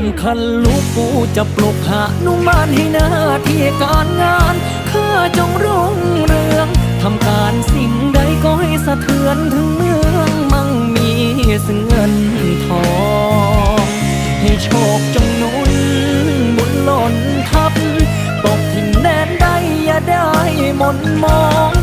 มคันลูกกูจะปลุกหานุมานให้หน้าที่การงานข้าจงรุ่งเรืองทำการสิ่งใดก็ให้สะเทือนถึงเมืองมั่งมีซึ่งเงินทองให้โชคจงนุนบุญหล่นทับตกถิ่นแดนใดอย่าได้หมนมอง